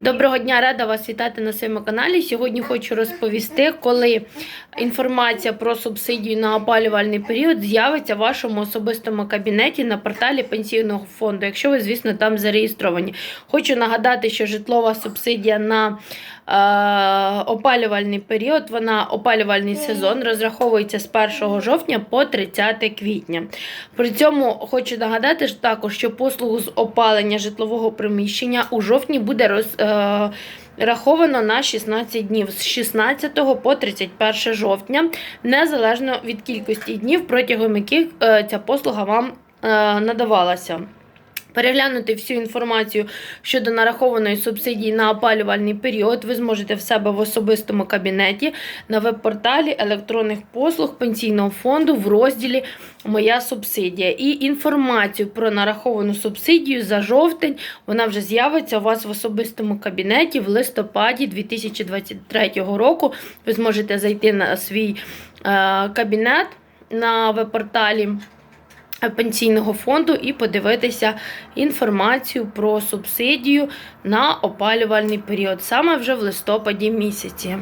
Доброго дня, рада вас вітати на своєму каналі. Сьогодні хочу розповісти, коли інформація про субсидію на опалювальний період з'явиться в вашому особистому кабінеті на порталі пенсійного фонду, якщо ви, звісно, там зареєстровані. Хочу нагадати, що житлова субсидія на опалювальний період, вона опалювальний сезон розраховується з 1 жовтня по 30 квітня. При цьому хочу нагадати ж також, що послугу з опалення житлового приміщення у жовтні буде роз, е, раховано на 16 днів з 16 по 31 жовтня, незалежно від кількості днів, протягом яких е, ця послуга вам е, надавалася. Переглянути всю інформацію щодо нарахованої субсидії на опалювальний період ви зможете в себе в особистому кабінеті на веб-порталі електронних послуг пенсійного фонду в розділі Моя субсидія. І інформацію про нараховану субсидію за жовтень вона вже з'явиться у вас в особистому кабінеті в листопаді 2023 року. Ви зможете зайти на свій е, кабінет на веб-порталі пенсійного фонду і подивитися інформацію про субсидію на опалювальний період, саме вже в листопаді місяці.